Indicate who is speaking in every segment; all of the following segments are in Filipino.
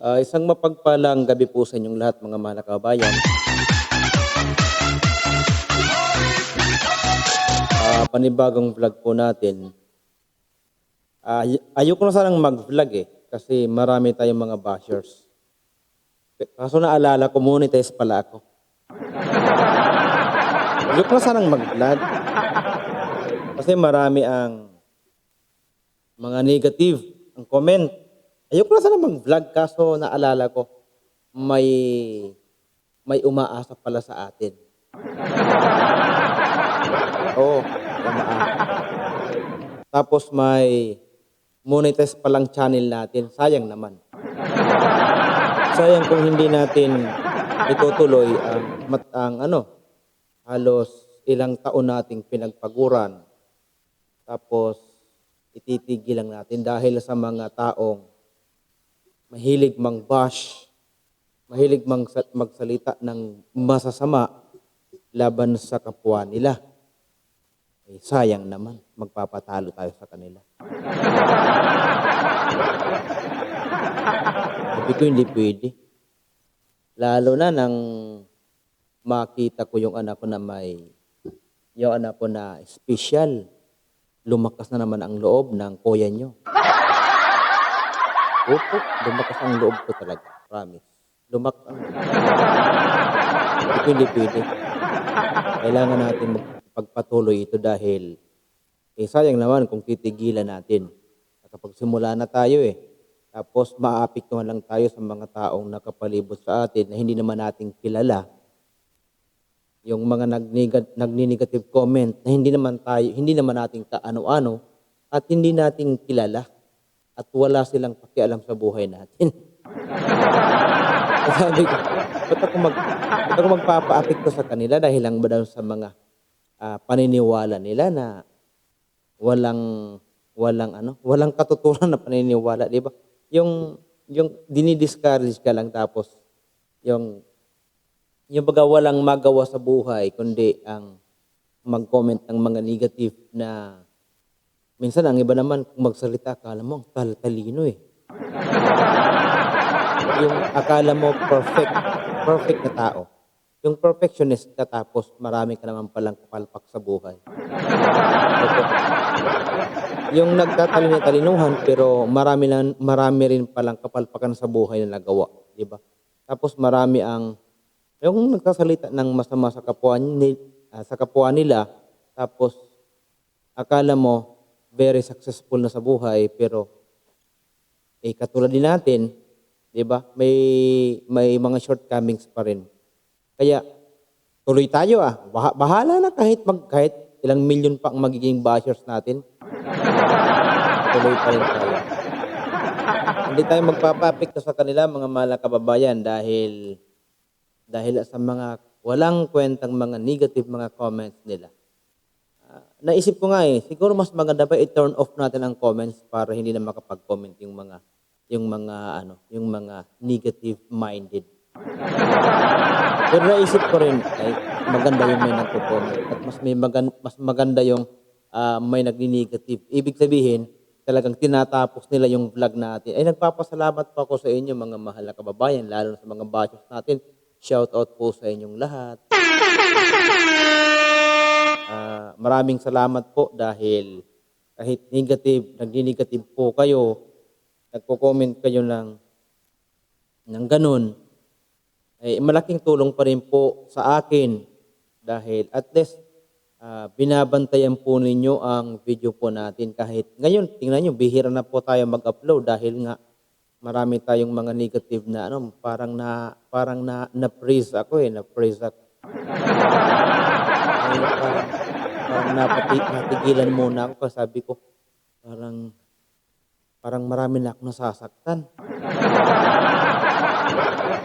Speaker 1: Ah, isang mapagpalang gabi po sa inyong lahat mga mahal na kababayan. Ah, panibagong vlog po natin. Ay- ayoko na sanang mag-vlog eh kasi marami tayong mga bashers. Kaso naalala ko, monetize pala ako. Ayoko na sanang mag-vlog. Kasi marami ang mga negative ang comment. Ayoko na sana mag-vlog kaso naalala ko may may umaasa pala sa atin. Oo, umaasa. Tapos may monetize palang channel natin. Sayang naman. Sayang kung hindi natin itutuloy ang, mat, ang ano, halos ilang taon nating pinagpaguran. Tapos ititigil lang natin dahil sa mga taong mahilig mang-bash, mahilig mang magsalita ng masasama laban sa kapwa nila. Eh, sayang naman, magpapatalo tayo sa kanila. Sabi ko, hindi pwede. Lalo na nang makita ko yung anak ko na may, yung anak ko na special. Lumakas na naman ang loob ng kuya nyo. Opo, lumakas ang loob ko talaga. Promise. Lumakas ang. Hindi pwede. Kailangan natin magpagpatuloy ito dahil eh, sayang naman kung titigilan natin. Kapag simula na tayo eh, tapos maapektuhan lang tayo sa mga taong nakapalibot sa atin na hindi naman natin kilala. Yung mga nagni-negative comment na hindi naman tayo, hindi naman natin kaano-ano at hindi natin kilala at wala silang pakialam sa buhay natin. Sabi ko, ba't ako, mag, ba't ako magpapaapekto sa kanila dahil lang ba daw sa mga ah, paniniwala nila na walang walang ano, walang katuturan na paniniwala, 'di ba? Yung yung dinidiscourage ka lang tapos yung yung baga walang magawa sa buhay kundi ang mag-comment ng mga negative na minsan ang iba naman kung magsalita akala mo ang tal-talino eh. Yung akala mo perfect, perfect na tao. Yung perfectionist ka tapos marami ka naman palang kapalpak sa buhay. Yung nagtatalino-talinuhan pero marami lang marami rin palang kapalpakan sa buhay na nagawa, di ba? Tapos marami ang yung nagsasalita ng masama sa kapwa ni, ah, sa kapwa nila tapos akala mo very successful na sa buhay pero eh katulad din natin, 'di ba? May may mga shortcomings pa rin. Kaya tuloy tayo ah. Bah- bahala na kahit mag kahit ilang milyon pa ang magiging bashers natin. Tuloy pa rin tayo. Hindi tayo magpapapekto sa kanila mga mahal na kababayan dahil dahil sa mga walang kwentang mga negative mga comments nila. Naisip ko nga eh, siguro mas maganda pa i-turn off natin ang comments para hindi na makapag-comment yung mga yung mga ano, yung mga negative minded. Pero naisip ko rin ay maganda yung may nagko-comment at mas may magan, mas maganda yung ah, may nagni-negative. Ibig sabihin, talagang tinatapos nila yung vlog natin. Ay nagpapasalamat po ako sa inyo mga mahal na kababayan, lalo na sa mga bashers natin. Shout out po sa inyong lahat. Ah, maraming salamat po dahil kahit negative, nagni-negative po kayo, nagko-comment kayo ng ng ganun, ay malaking tulong pa rin po sa akin dahil at least ah, binabantayan po ninyo ang video po natin. Kahit ngayon tingnan nyo bihira na po tayo mag-upload dahil nga marami tayong mga negative na ano parang na parang na na-freeze ako eh na-freeze ako. ay, parang, parang napati, natigilan muna ako kasi sabi ko parang parang marami na ako nasasaktan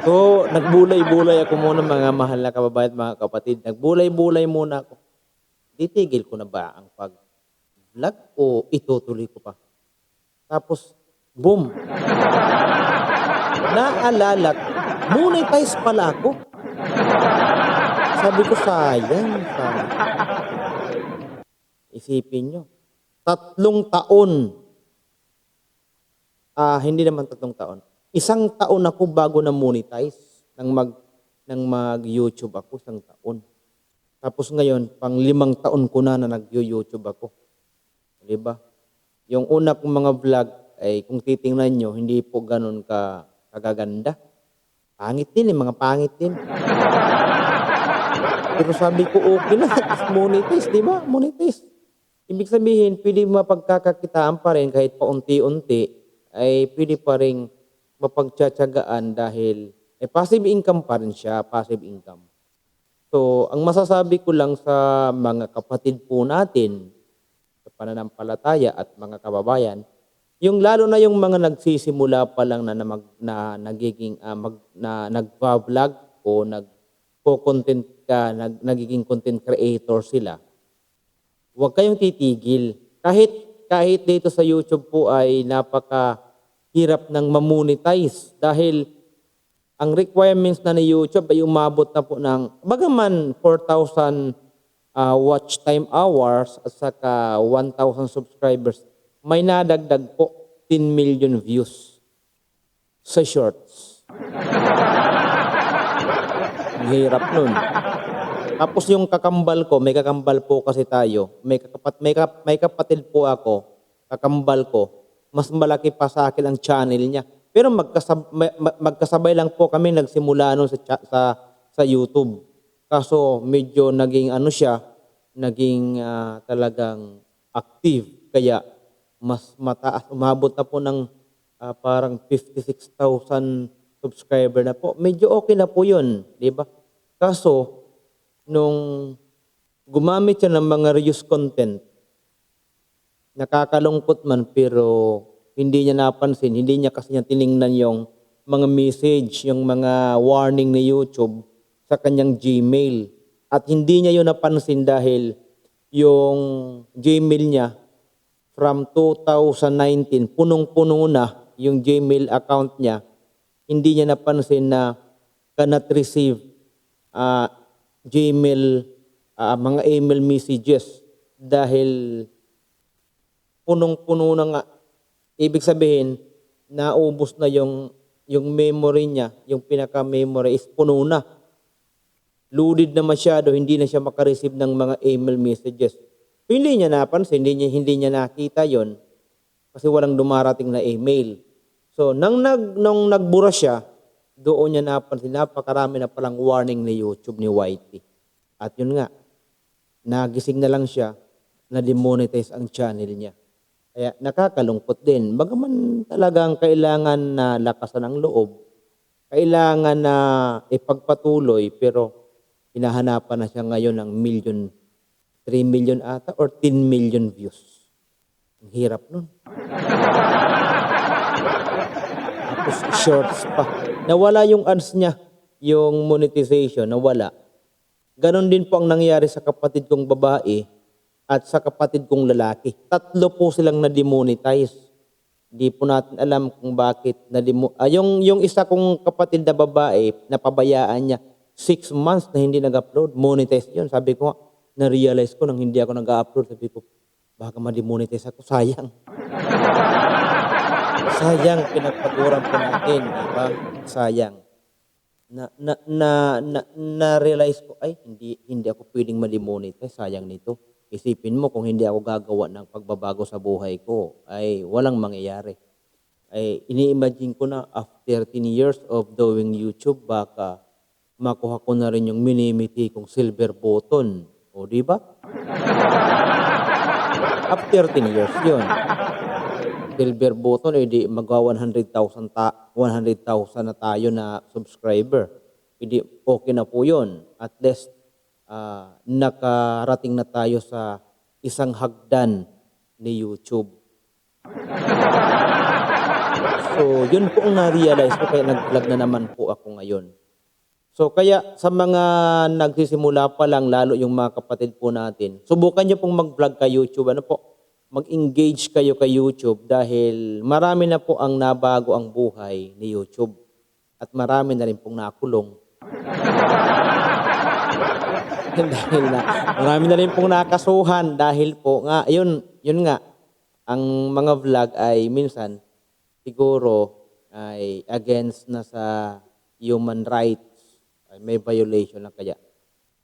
Speaker 1: So, nagbulay-bulay ako muna mga mahal na kababayan mga kapatid. Nagbulay-bulay muna ako. Titigil ko na ba ang pag-vlog o itutuloy ko pa? Tapos, boom! Naalala ko, monetize pala ako. Sabi ko, sayang. Isipin nyo, tatlong taon, ah hindi naman tatlong taon, isang taon ako bago na monetize nang mag nang mag-YouTube ako isang taon. Tapos ngayon, pang limang taon ko na na nag-YouTube ako. Di ba? Yung una kong mga vlog ay kung titingnan nyo, hindi po ganun ka kagaganda. Pangit din eh, mga pangit din. Pero sabi ko, okay na, monetize, di ba? Monetize. Ibig sabihin, pwede mapagkakakitaan pa rin kahit paunti-unti, ay pwede pa rin mapagtsatsagaan dahil eh, passive income pa rin siya, passive income. So, ang masasabi ko lang sa mga kapatid po natin sa pananampalataya at mga kababayan, yung lalo na yung mga nagsisimula pa lang na, na, mag, na nagiging ah, mag, na nagva-vlog o nag content ka, nag, nagiging content creator sila, huwag kayong titigil. Kahit kahit dito sa YouTube po ay napaka hirap ng mamonetize dahil ang requirements na ni YouTube ay umabot na po ng bagaman 4,000 ah, watch time hours at saka 1,000 subscribers, may nadagdag po 10 million views sa shorts. Ang hirap nun. Tapos yung kakambal ko, may kakambal po kasi tayo. May, kakapat, may, kap, may kapatid po ako, kakambal ko. Mas malaki pa sa akin ang channel niya. Pero magkasab, may- ma- magkasabay lang po kami nagsimula nun sa, sa, sa YouTube. Kaso medyo naging ano siya, naging ah, talagang active. Kaya mas mataas, umabot na po ng ah, parang 56,000 subscriber na po. Medyo okay na po yun, di ba? Kaso, nung gumamit siya ng mga reuse content, nakakalungkot man pero hindi niya napansin, hindi niya kasi niya tiningnan yung mga message, yung mga warning ni YouTube sa kanyang Gmail. At hindi niya yun napansin dahil yung Gmail niya from 2019, punong-puno na yung Gmail account niya, hindi niya napansin na cannot receive ah, Gmail, ah, mga email messages dahil punong-puno na nga. Ibig sabihin, naubos na yung, yung memory niya, yung pinaka-memory is puno na. Loaded na masyado, hindi na siya makareceive ng mga email messages. Hindi niya napansin, hindi niya, hindi niya nakita yon kasi walang dumarating na email. So, nang, nag, nung nagbura siya, doon niya napansin, napakarami na palang warning ni YouTube ni Whitey. At yun nga, nagising na lang siya na demonetize ang channel niya. Kaya nakakalungkot din. Bagaman talagang kailangan na lakasan ang loob, kailangan na ipagpatuloy, pero hinahanapan na siya ngayon ng million, 3 million ata or 10 million views. Ang hirap nun. Tapos shorts pa. Nawala yung ads niya, yung monetization, nawala. Ganon din po ang nangyari sa kapatid kong babae at sa kapatid kong lalaki. Tatlo po silang na-demonetize. Di po natin alam kung bakit na ah, yung, yung isa kong kapatid na babae, napabayaan niya, six months na hindi nag-upload, monetize yun. Sabi ko na-realize ko nang hindi ako nag-upload. Sabi ko, baka ma-demonetize ako, sayang. Sayang, pinagpaturan po natin, di ba? Sayang. Na na na na, na-realize ko ay hindi hindi ako pwedeng ma-demonetize sayang nito. Isipin mo kung hindi ako gagawa ng pagbabago sa buhay ko. Ay walang mangyayari. Ay ini-imagine ko na after 10 years of doing YouTube baka makuha ko na rin yung minimiti kong silver button. O di ba? After 10 years yun silver button, eh di magawa 100,000 ta 100,000 na tayo na subscriber. Hindi okay na po 'yon. At least ah, nakarating na tayo sa isang hagdan ni YouTube. So, yun po ang na-realize ko kaya nag-vlog na naman po ako ngayon. So, kaya sa mga nagsisimula pa lang, lalo yung mga kapatid po natin, subukan nyo pong mag-vlog kay YouTube. Ano po? Mag-engage kayo kay YouTube dahil marami na po ang nabago ang buhay ni YouTube at marami na rin pong nakulong. dahil na marami na rin pong nakasuhan dahil po nga, yun, yun nga, ang mga vlog ay minsan siguro ay against na sa human rights, ay may violation na kaya,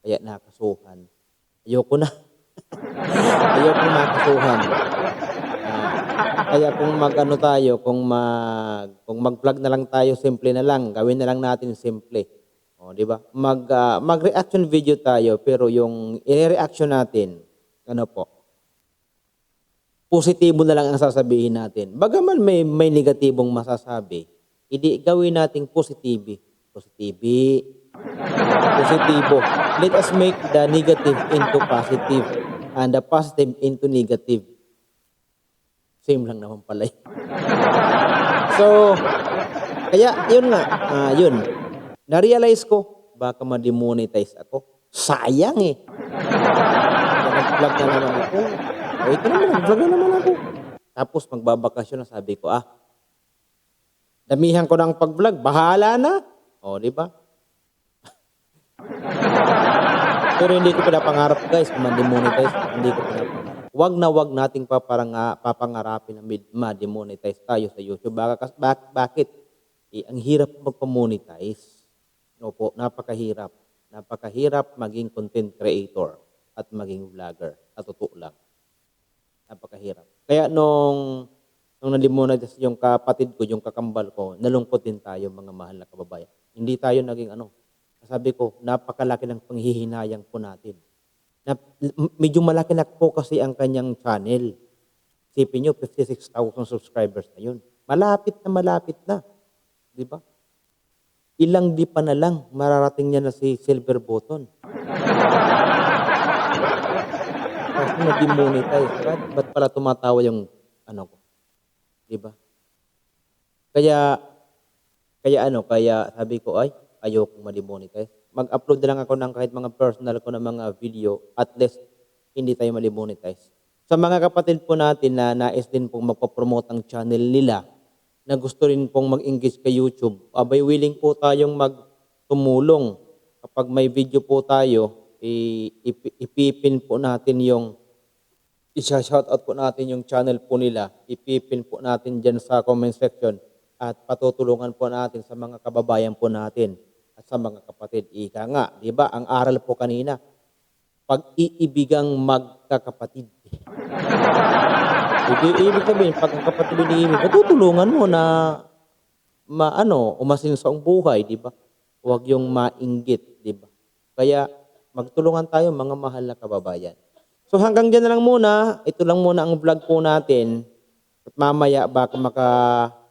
Speaker 1: kaya nakasuhan. Ayoko na. Ayoko nakasuhan. Ah, kaya kung mag-ano tayo, kung mag kung mag-vlog na lang tayo, simple na lang, gawin na lang natin simple. O, di ba? Mag ah, mag-reaction video tayo pero yung i-reaction natin, ano po? Positibo na lang ang sasabihin natin. Bagaman may may negatibong masasabi, hindi gawin nating positibi. Positibi. Positibo. Let us make the negative into positive and the positive into negative. Same lang naman pala. so, kaya yun nga, ah, yun. Na-realize ko, baka ma-demonetize ako. Sayang eh. Nag-vlog na naman ako. O, ito naman, nag-vlog na naman ako. Tapos magbabakasyon na sabi ko, ah, damihan ko ng pag-vlog, bahala na. O, di ba? Pero hindi ko pinapangarap guys, kung ma-demonetize, hindi ko pinapangarap. Wag na wag nating paparang, papangarapin na ma-demonetize tayo sa YouTube. Baka, bak, bakit? Eh, ang hirap magpa-monetize. Opo, napakahirap. Napakahirap maging content creator at maging vlogger. At totoo lang. Napakahirap. Kaya nung nung na-demonetize yung kapatid ko, yung kakambal ko, nalungkot din tayo mga mahal na kababayan. Hindi tayo naging ano. Sabi ko, napakalaki ng panghihinayang po natin. Na, medyo malaki na po kasi ang kanyang channel. Isipin nyo, 56,000 subscribers na yun. Malapit na malapit na. Di ba? Ilang di pa na lang, mararating niya na si Silver Button. Kasi na-demonetize. Ba't, ba't pala tumatawa yung ano ko? Di ba? Kaya, kaya ano, kaya sabi ko, ay, ayoko ma-demonetize. Mag-upload na lang ako ng kahit mga personal ko na mga video, at least, hindi tayo ma-demonetize. Sa mga kapatid po natin na nais din pong magpapromote ang channel nila, na gusto rin pong mag-engage kay YouTube, abay willing po tayong magtumulong. Kapag may video po tayo, ipipin po natin yung isa-shoutout po natin yung channel po nila. Ipipin po natin dyan sa comment section at patutulungan po natin sa mga kababayan po natin at sa mga kapatid. Ika nga, di ba? Ang aral po kanina, pag-iibigang magkakapatid. Ibig, ibig sabihin, pag ang kapatid iniibig, patutulungan mo na maano, umasin sa buhay, di ba? Huwag yung mainggit, di ba? Kaya magtulungan tayo mga mahal na kababayan. So hanggang dyan na lang muna. Ito lang muna ang vlog po natin. At mamaya baka maka,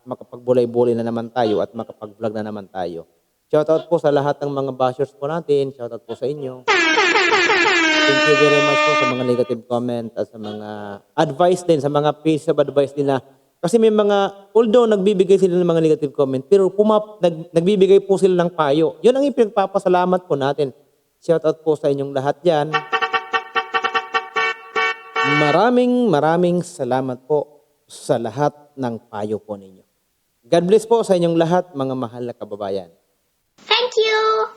Speaker 1: makapagbulay-bulay na naman tayo at makapag-vlog na naman tayo. Shoutout po sa lahat ng mga bashers po natin. Shoutout po sa inyo. Thank you very much po sa mga negative comment at sa mga advice din, sa mga piece of advice na kasi may mga, although nagbibigay sila ng mga negative comment, pero pumap, nag, nagbibigay po sila ng payo. Yun ang ipinagpapasalamat po natin. Shoutout po sa inyong lahat yan. Maraming maraming salamat po sa lahat ng payo po ninyo. God bless po sa inyong lahat, mga mahal na kababayan.
Speaker 2: Thank you.